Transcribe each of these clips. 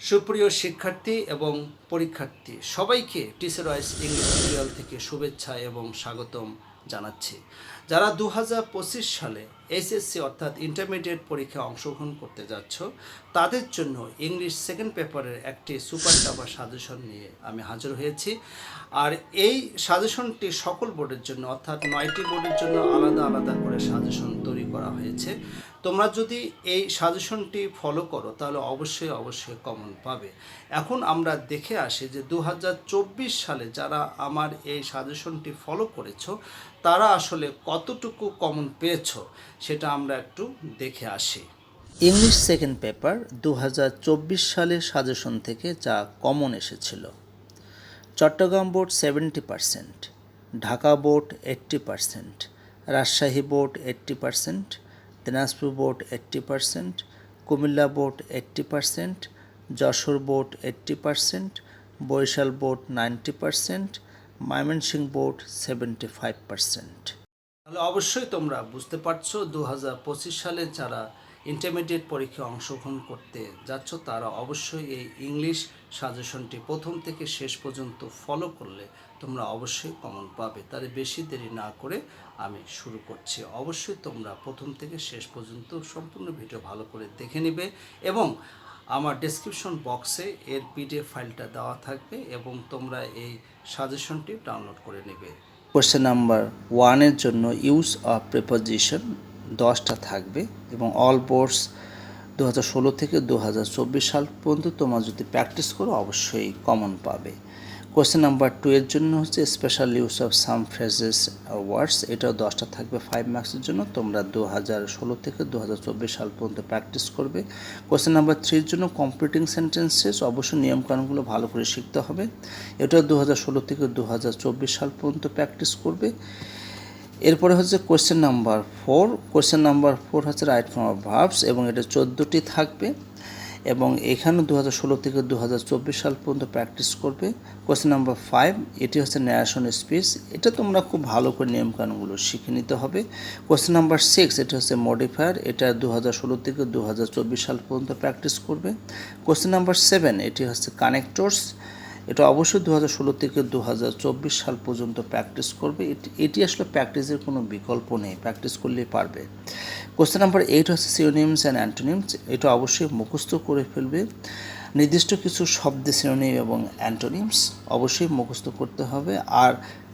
সুপ্রিয় শিক্ষার্থী এবং পরীক্ষার্থী, সবাইকে টিচার ওয়াইস ইংলিশ টিউটোরিয়াল থেকে শুভেচ্ছা এবং স্বাগতম জানাচ্ছি। যারা দু হাজার পঁচিশ সালে এসএসসি অর্থাৎ ইন্টারমিডিয়েট পরীক্ষায় অংশগ্রহণ করতে যাচ্ছ, তাদের জন্য ইংলিশ সেকেন্ড পেপারের একটি সুপার টাপার সাজেশন নিয়ে আমি হাজির হয়েছি। আর এই সাজেশনটি সকল বোর্ডের জন্য, অর্থাৎ নয়টি বোর্ডের জন্য আলাদা আলাদা করে সাজেশন করা হয়েছে। তোমরা যদি এই সাজেশনটি ফলো করো, তাহলে অবশ্যই অবশ্যই কমন পাবে। এখন আমরা দেখে আসি যে দু হাজার চব্বিশ সালে যারা আমার এই সাজেশনটি ফলো করেছ, তারা আসলে কতটুকু কমন পেয়েছ, সেটা আমরা একটু দেখে আসি। ইংলিশ সেকেন্ড পেপার দু হাজার চব্বিশ সালের সাজেশন থেকে যা কমন এসেছিল। Chattogram board seventy percent Dhaka board eighty percent Rajshahi board eighty percent Dinajpur board eighty percent Comilla board eighty percent Jessore board eighty percent Barisal board ninety percent Mymensingh board seventy five percent তাহলে অবশ্যই তোমরা বুঝতে পারছ দু হাজার পঁচিশ সালে যারা ইন্টারমিডিয়েট পরীক্ষায় অংশগ্রহণ করতে যাচ্ছ, তারা অবশ্যই এই ইংলিশ সাজেশনটি প্রথম থেকে শেষ পর্যন্ত ফলো করলে তোমরা অবশ্যই কমন পাবে। তার বেশি দেরি না করে আমি শুরু করছি। অবশ্যই তোমরা প্রথম থেকে শেষ পর্যন্ত সম্পূর্ণ ভিডিও ভালো করে দেখে নেবে এবং আমার ডেসক্রিপশন বক্সে এর পিডিএফ ফাইলটা দেওয়া থাকবে এবং তোমরা এই সাজেশনটি ডাউনলোড করে নেবে। কোশ্চেন নাম্বার ওয়ানের জন্য ইউজ অফ প্রিপোজিশন দশটা থাকবে এবং অল বোর্ডস দু হাজার ষোলো থেকে দু হাজার চব্বিশ সাল পর্যন্ত তোমরা যদি প্র্যাকটিস করো, অবশ্যই কমন পাবে। কোয়েশ্চেন নাম্বার টু এর জন্য হচ্ছে special use of some phrases words এটাও দশটা থাকবে ফাইভ মার্কসের জন্য, তোমরা দু হাজার ষোলো থেকে দু হাজার চব্বিশ সাল পর্যন্ত প্র্যাকটিস করবে। কোশ্চেন নাম্বার থ্রির জন্য কমপ্লিটিং সেন্টেন্সেস অবশ্যই নিয়মকানুনগুলো ভালো করে শিখতে হবে। এটাও দু হাজার ষোলো থেকে দু হাজার চব্বিশ সাল পর্যন্ত প্র্যাকটিস করবে। এরপরে হচ্ছে question number four question number four হচ্ছে রাইট ফর্ম অফ ভার্বস এবং এটা চোদ্দোটি থাকবে এবং এখানে দু হাজার ষোলো থেকে দু হাজার চব্বিশ সাল পর্যন্ত প্র্যাকটিস করবে। কোশ্চেন নাম্বার ফাইভ এটি হচ্ছে ন্যারেশন স্পিচ এটা তোমরা খুব ভালো করে নিয়মকানুনগুলো শিখে নিতে হবে। কোশ্চেন নাম্বার সিক্স এটা হচ্ছে মডিফায়ার এটা দু হাজার ষোলো থেকে দু হাজার চব্বিশ সাল পর্যন্ত প্র্যাকটিস করবে। কোশ্চেন নাম্বার সেভেন এটি হচ্ছে কানেক্টরস এটা অবশ্যই দু হাজার ষোলো থেকে দু হাজার চব্বিশ সাল পর্যন্ত প্র্যাকটিস করবে। এটি আসলে প্র্যাকটিসের কোনো বিকল্প নেই প্র্যাকটিস করলেই পারবে। কোশ্চেন নাম্বার এইট হচ্ছে সিওনিমস অ্যান্ড অ্যান্টোনিমস এটা অবশ্যই মুখস্থ করে ফেলবে। নির্দিষ্ট কিছু শব্দে সিওনিম এবং অ্যান্টোনিমস অবশ্যই মুখস্থ করতে হবে। আর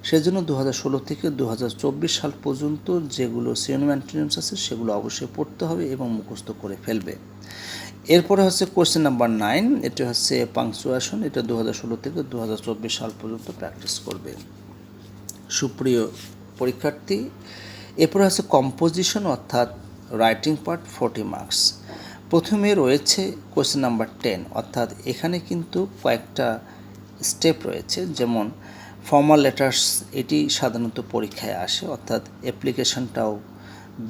সেজন্য দু হাজার ষোলো থেকে দু হাজার চব্বিশ সাল পর্যন্ত যেগুলো সিওনিম অ্যান্টোনিমস আছে, সেগুলো অবশ্যই পড়তে হবে এবং মুখস্থ করে ফেলবে। এরপরে হচ্ছে কোশ্চেন নাম্বার নাইন এটা হচ্ছে পাংচুয়েশন এটা দু হাজার ষোলো থেকে দু হাজার চব্বিশ সাল পর্যন্ত প্র্যাকটিস করবে। সুপ্রিয় পরীক্ষার্থী, এরপরে হচ্ছে কম্পোজিশন অর্থাৎ রাইটিং পার্ট ফোর্টি মার্কস প্রথমে রয়েছে কোশ্চেন নাম্বার টেন অর্থাৎ এখানে কিন্তু কয়েকটা স্টেপ রয়েছে, যেমন ফর্মাল লেটার্স এটি সাধারণত পরীক্ষায় আসে, অর্থাৎ অ্যাপ্লিকেশনটাও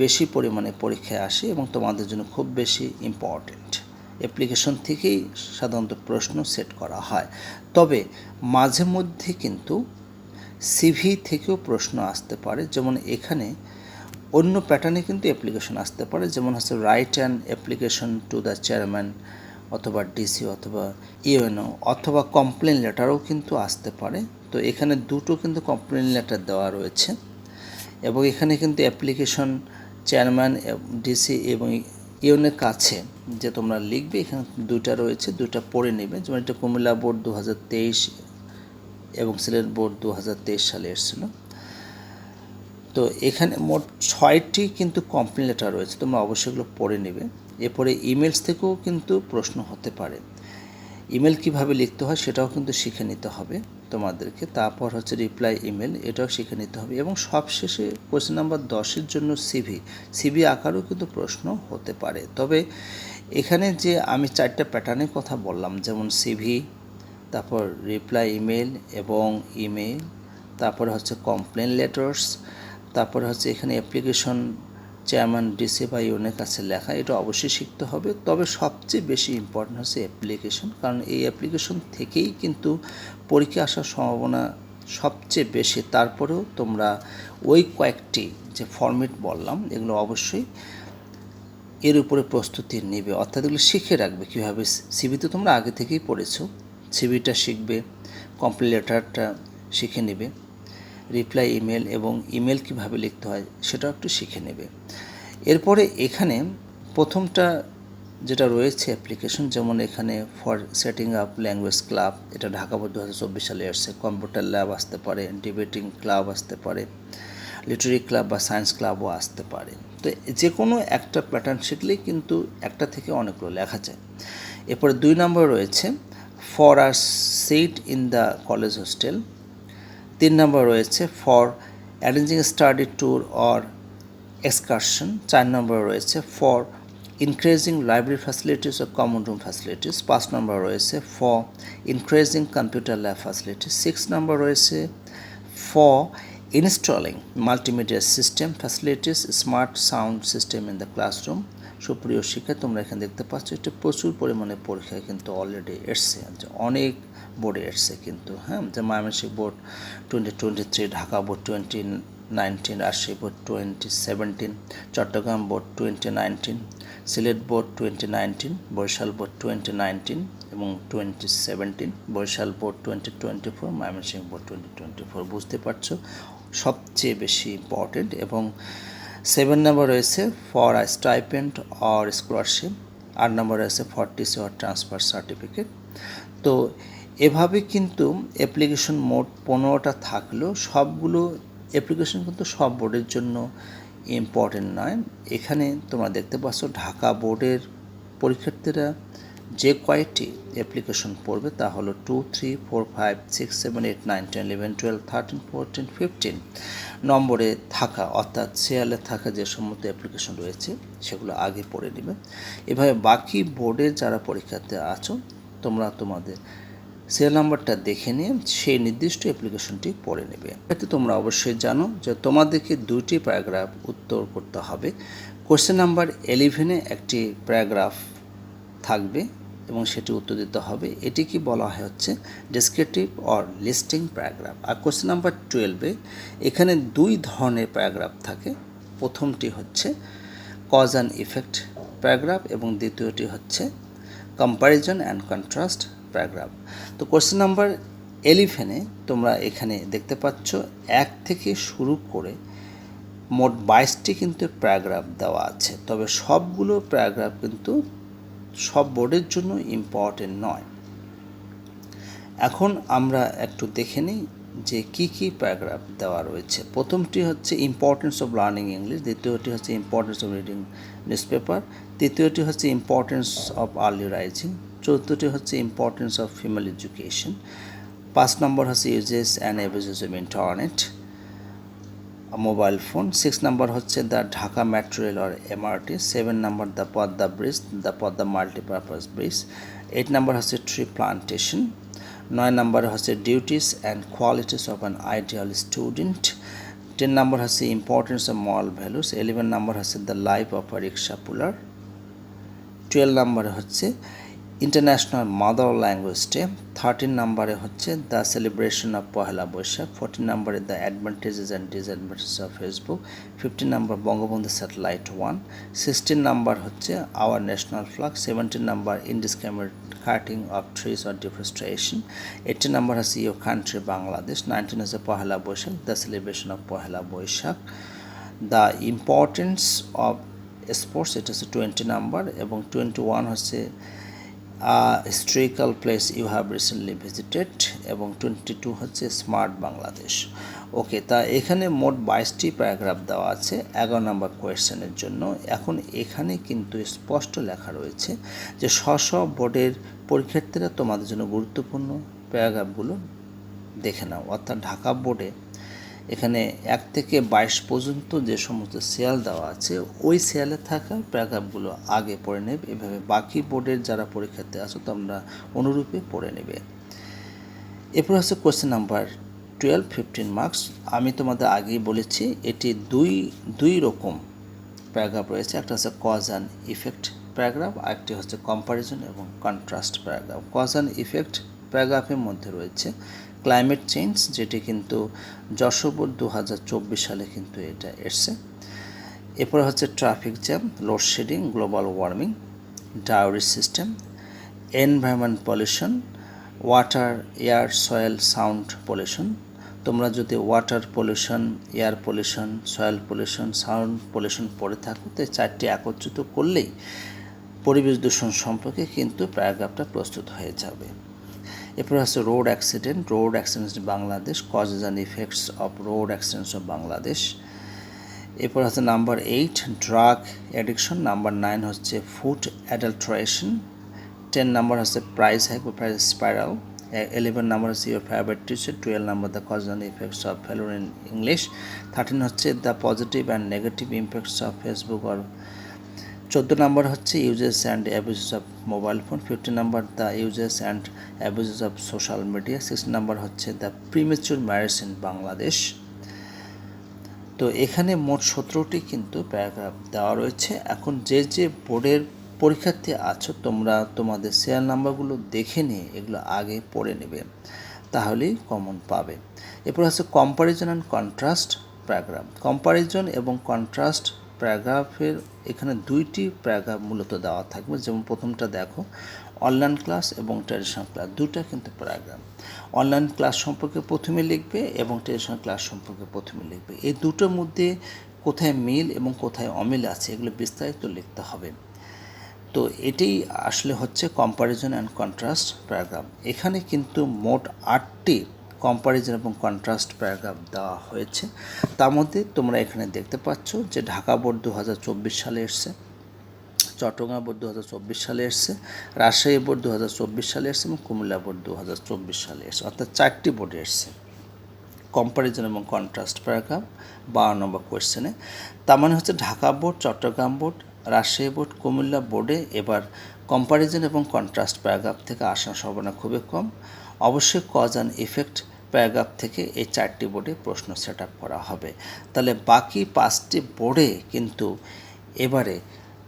বেশি পরিমাণে পরীক্ষায় আসে এবং তোমাদের জন্য খুব বেশি ইম্পর্টেন্ট অ্যাপ্লিকেশন থেকেই সাধারণত প্রশ্ন সেট করা হয়। তবে মাঝে মধ্যে কিন্তু সিভি থেকেও প্রশ্ন আসতে পারে। যেমন এখানে অন্য প্যাটার্নে কিন্তু অ্যাপ্লিকেশন আসতে পারে। যেমন হচ্ছে write and application to the chairman অথবা ডিসি অথবা ইউএনও অথবা কমপ্লেন লেটারও কিন্তু আসতে পারে। তো এখানে দুটো কিন্তু কমপ্লেন লেটার দেওয়া রয়েছে এবং এখানে কিন্তু অ্যাপ্লিকেশন চেয়ারম্যান ডিসি এবং ইউনের কাছে যে তোমরা লিখবে, এখানে দুইটা রয়েছে, দুইটা পড়ে নেবে। যেমন এটা কুমিল্লা বোর্ড দু হাজার তেইশ এবং সিলেট বোর্ড দু হাজার তেইশ সালে এসেছিল। তো এখানে মোট ছয়টি কিন্তু কমপ্লেন লেটার রয়েছে, তোমরা অবশ্যই এগুলো পড়ে নেবে। এরপরে ইমেলস থেকেও কিন্তু প্রশ্ন হতে পারে। ইমেল কীভাবে লিখতে হয় সেটাও কিন্তু শিখে নিতে হবে। তোমাদেরকে, তারপর হচ্ছে রিপ্লাই ইমেল এটাও শিখে নিতে হবে। এবং সবশেষে কোশ্চেন নাম্বার দশের জন্য সিভি সিভি আকারও কিন্তু প্রশ্ন হতে পারে। তবে এখানে যে আমি চারটা প্যাটার্নের কথা বললাম, যেমন সিভি তারপর রিপ্লাই ইমেল এবং ইমেল তারপরে হচ্ছে কমপ্লেন লেটার্স তারপরে হচ্ছে এখানে অ্যাপ্লিকেশন চেয়ারম্যান ডিসি বা ইউনের কাছে লেখা, এটা অবশ্যই শিখতে হবে। তবে সবচেয়ে বেশি ইম্পর্টেন্ট হচ্ছে অ্যাপ্লিকেশন কারণ এই অ্যাপ্লিকেশন থেকেই কিন্তু পরীক্ষা আসার সম্ভাবনা সবচেয়ে বেশি। তারপরেও তোমরা ওই কয়েকটি যে ফর্মেট বললাম, এগুলো অবশ্যই এর উপরে প্রস্তুতি নেবে। অর্থাৎ এগুলো শিখে রাখবে কীভাবে সিবি তো তোমরা আগে থেকেই পড়েছো। সিবিটা শিখবে কমপ্লিট লেটারটা শিখে নেবে রিপ্লাই ইমেল এবং ইমেল কীভাবে লিখতে হয় সেটাও একটু শিখে নেবে। এরপরে এখানে প্রথমটা যেটা রয়েছে অ্যাপ্লিকেশন যেমন এখানে for setting up language club এটা ঢাকা বোর্ড দু হাজার চব্বিশ সালে আসছে কম্পিউটার ল্যাব আসতে পারে ডিবেটিং ক্লাব আসতে পারে লিটারি ক্লাব বা সায়েন্স ক্লাবও আসতে পারে। তো যে কোনো একটা প্যাটার্ন শিখলেই কিন্তু একটা থেকে অনেকগুলো লেখা যায়। এরপরে দুই নম্বর রয়েছে for R seat in the college hostel তিন নম্বর রয়েছে for arranging study tour or excursion চার নম্বর রয়েছে ফর ইনক্রিজিং লাইব্রেরি ফ্যাসিলিটিস ও কমন রুম ফ্যাসিলিটিস পাঁচ নম্বর রয়েছে for increasing computer lab facilities six নম্বর রয়েছে for installing multimedia system facilities smart sound system in the classroom সুপ্রিয় শিক্ষা, তোমরা এখানে দেখতে পাচ্ছ, এটা প্রচুর পরিমাণে পরীক্ষায় কিন্তু অলরেডি এসছে। অনেক বোর্ডে এসছে কিন্তু হ্যাঁ? যে Mymensingh board twenty twenty three Dhaka board twenty nineteen Rajshahi board twenty seventeen Chattogram board twenty nineteen Sylhet board twenty nineteen Barisal board twenty nineteen এবং twenty seventeen Barisal board twenty twenty four Mymensingh board twenty twenty four বুঝতে পারছ? সবচেয়ে বেশি important এবং seven number রয়েছে for a stipend or scholarship আট নাম্বার রয়েছে for TC or transfer certificate তো এভাবে কিন্তু অ্যাপ্লিকেশন মোট পনেরোটা থাকলেও সবগুলো অ্যাপ্লিকেশন কিন্তু সব বোর্ডের জন্য ইম্পর্টেন্ট নয়। এখানে তোমরা দেখতে পাচ্ছ ঢাকা বোর্ডের পরীক্ষার্থীরা যে কয়েকটি অ্যাপ্লিকেশন পড়বে তা হলো two three four five six seven eight nine ten eleven twelve thirteen fourteen fifteen নম্বরে থাকা, অর্থাৎ সিরিয়ালে থাকা যে সমস্ত অ্যাপ্লিকেশন রয়েছে, সেগুলো আগে পড়ে নেবে। এভাবে বাকি বোর্ডের যারা পরীক্ষার্থী আছো, তোমরা তোমাদের সিরিয়াল নাম্বারটা দেখে নিয়ে সেই নির্দিষ্ট অ্যাপ্লিকেশনটি পড়ে নেবে। এতে তোমরা অবশ্যই জানো যে তোমাদেরকে দুইটি প্যারাগ্রাফ উত্তর করতে হবে। কোশ্চেন নাম্বার এলিভেনে একটি প্যারাগ্রাফ থাকবে এবং সেটি উত্তর দিতে হবে। এটি কি বলা হয় হচ্ছে? ডেসক্রিপটিভ অর লিস্টিং প্যারাগ্রাফ আর কোশ্চেন নাম্বার টুয়েলভে এখানে দুই ধরনের প্যারাগ্রাফ থাকে। প্রথমটি হচ্ছে কজ অ্যান্ড ইফেক্ট প্যারাগ্রাফ এবং দ্বিতীয়টি হচ্ছে কম্প্যারিজন অ্যান্ড কন্ট্রাস্ট প্যারাগ্রাফ তো কোশ্চেন নাম্বার এলিভেনে তোমরা এখানে দেখতে পাচ্ছ, এক থেকে শুরু করে মোট বাইশটি কিন্তু প্যারাগ্রাফ দেওয়া আছে। তবে সবগুলো প্যারাগ্রাফ কিন্তু সব বোর্ডের জন্য ইম্পর্টেন্ট নয়। এখন আমরা একটু দেখে নিই যে কি কি প্যারাগ্রাফ দেওয়া রয়েছে। প্রথমটি হচ্ছে ইম্পর্টেন্স অফ লার্নিং ইংলিশ দ্বিতীয়টি হচ্ছে importance of reading news paper তৃতীয়টি হচ্ছে ইম্পর্টেন্স অফ আর্লি রাইজিং চতুর্থটি হচ্ছে ইম্পর্টেন্স অফ ফিমেল এডুকেশন পাঁচ নম্বর হচ্ছে uses and abuses of internet mobile phone six number হচ্ছে the Dhaka metro rail R MRT seven number the Padma bridge the Padma multipurpose bridge eight number হচ্ছে tree plantation নয় নাম্বার হচ্ছে duties and qualities of an ideal student ten number হচ্ছে importance of moral values eleven number হচ্ছে the life of a rickshaw puller twelve নাম্বারে হচ্ছে international mother language day thirteen নাম্বারে হচ্ছে the celebration of Pohela Boishakh fourteen নাম্বারে the advantages and disadvantages of Facebook fifteen number Bangabandhu satellite one sixteen number হচ্ছে our national flag seventeen number indiscriminate cutting of trees or deforestation eighteen number হচ্ছে your country Bangladesh nineteen হচ্ছে Pohela Boishakh the celebration of Pohela Boishakh the importance of sports এটা হচ্ছে twenty number, এবং twenty one হচ্ছে historical place you have recently visited এবং twenty two হচ্ছে smart Bangladesh. Okay, তা এখানে মোট বাইশটি প্যারাগ্রাফ দেওয়া আছে, এগারো নম্বর কোয়েশ্চেনের জন্য। এখন এখানে কিন্তু স্পষ্ট লেখা রয়েছে যে স্ব বোর্ডের পরীক্ষার্থীরা তোমাদের জন্য গুরুত্বপূর্ণ প্যারাগ্রাফগুলো দেখে নাও। অর্থাৎ ঢাকা বোর্ডে এখানে এক থেকে বাইশ পর্যন্ত যে সমস্ত সেয়াল দেওয়া আছে, ওই সেয়ালে থাকা প্যারাগ্রাফগুলো আগে পড়ে নেবে। এভাবে বাকি বোর্ডের যারা পরীক্ষাতে আছো, তোমরা অনুরূপে পড়ে নেবে। এরপর আছে question number twelve fifteen marks আমি তোমাদের আগেই বলেছি, এটি দুই দুই রকম প্যারাগ্রাফ রয়েছে। একটা হচ্ছে কজ অ্যান্ড ইফেক্ট প্যারাগ্রাফ, আরেকটি হচ্ছে কম্পারিজন এবং contrast paragraph. Cause and effect প্যারাগ্রাফের মধ্যে রয়েছে। ক্লাইমেট চেঞ্জ যেটি কিন্তু যশোবর দু হাজার চব্বিশ সালে কিন্তু এটা এসছে। এরপরে হচ্ছে traffic jam load shedding global warming dowry system environment pollution water air soil sound pollution তোমরা যদি water pollution air pollution soil pollution sound pollution পড়ে থাকো, তো চারটি একত্রিত করলেই পরিবেশ দূষণ সম্পর্কে কিন্তু প্যারাগ্রাফটা প্রস্তুত হয়ে যাবে। এরপর আছে road accident road accidents Bangladesh causes and effects of road accidents of Bangladesh এরপর হচ্ছে number eight drug addiction number nine হচ্ছে ফুড অ্যাডাল্ট্রেশন টেন নাম্বার হচ্ছে প্রাইস হ্যাক বা প্রাইস স্পাইরাল ইলেভেন নাম্বার হচ্ছে your favourite teacher twelve number the cause and effects of failure in English thirteen হচ্ছে the positive and negative impacts of Facebook or চোদ্দ number হচ্ছে uses and abuses of mobile phone fifty number the uses and abuses of social media sixty number হচ্ছে the premature marriage in Bangladesh তো এখানে মোট সতেরোটি কিন্তু paragraph দেওয়া রয়েছে। এখন যে যে বোর্ডের পরীক্ষার্থী আছো, তোমরা তোমাদের শেয়ার নাম্বারগুলো দেখে নিয়ে এগুলো আগে পড়ে নেবে, তাহলেই কমন পাবে। এরপর হচ্ছে comparison and contrast paragraph comparison এবং কন্ট্রাস্ট প্যারাগ্রাফের এখানে দুইটি প্যারাগ্রাফ মূলত দেওয়া থাকবে। যেমন প্রথমটা দেখো অনলাইন ক্লাস এবং ট্র্যাডিশনাল ক্লাস দুটা কিন্তু প্যারাগ্রাফ। অনলাইন ক্লাস সম্পর্কে প্রথমে লিখবে এবং ট্র্যাডিশনাল ক্লাস সম্পর্কে প্রথমে লিখবে। এই দুটোর মধ্যে কোথায় মিল এবং কোথায় অমিল আছে, এগুলো বিস্তারিত লিখতে হবে। তো এটাই আসলে হচ্ছে কম্পারিজন অ্যান্ড কন্ট্রাস্ট প্যারাগ্রাফ। এখানে কিন্তু মোট আটটি কম্পারিজন এবং কন্ট্রাস্ট প্যারাগ্রাফ দেওয়া হয়েছে। তার মধ্যে তোমরা এখানে দেখতে পাচ্ছ যে ঢাকা বোর্ড দু হাজার চব্বিশ সালে এসছে, চট্টগ্রাম বোর্ড দু হাজার চব্বিশ সালে এসছে, রাজশাহী বোর্ড দু হাজার চব্বিশ সালে এসছে এবং কুমিল্লা বোর্ড দু হাজার চব্বিশ সালে এসছে। অর্থাৎ চারটি বোর্ডে এসছে। কম্পারিজন এবং কন্ট্রাস্ট প্যারাগ্রাফ বারো নম্বর কোয়েশ্চেনে তার মানে হচ্ছে Dhaka board, Chittagong board, Rajshahi board, Comilla বোর্ডে এবার কম্পারিজন এবং কন্ট্রাস্ট প্যারাগ্রাফ থেকে আসার সম্ভাবনা খুবই কম। অবশ্যই কজ অ্যান্ড ইফেক্ট প্যারাগ্রাফ থেকে এই চারটি বোর্ডে প্রশ্ন সেট করা হবে। তাহলে বাকি পাঁচটি বোর্ডে কিন্তু এবারে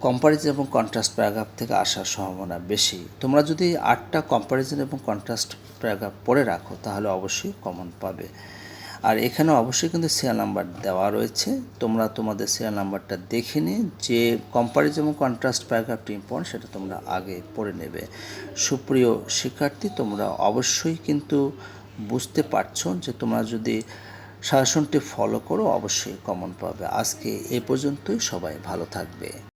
কম্পারিজন এবং কন্ট্রাস্ট প্যারাগ্রাফ থেকে আসার সম্ভাবনা বেশি। তোমরা যদি আটটা কম্পারিজন এবং কন্ট্রাস্ট প্যারাগ্রাফ পড়ে রাখো, তাহলে অবশ্যই কমন পাবে। আর এখানে অবশ্যই কিন্তু সিরিয়াল নাম্বার দেওয়া রয়েছে। তোমরা তোমাদের সিরিয়াল নাম্বারটা দেখে নিয়ে যে কম্পারিজন কন্ট্রাস্ট প্যারাগ্রাফটি ইম্পর্টেন্ট সেটা তোমরা আগে পড়ে নেবে। সুপ্রিয় শিক্ষার্থী, তোমরা অবশ্যই কিন্তু বুঝতে পারছ যে তোমরা যদি শাসনটি ফলো করো, অবশ্যই কমন পাবে। আজকে এ পর্যন্তই, সবাই ভালো থাকবে।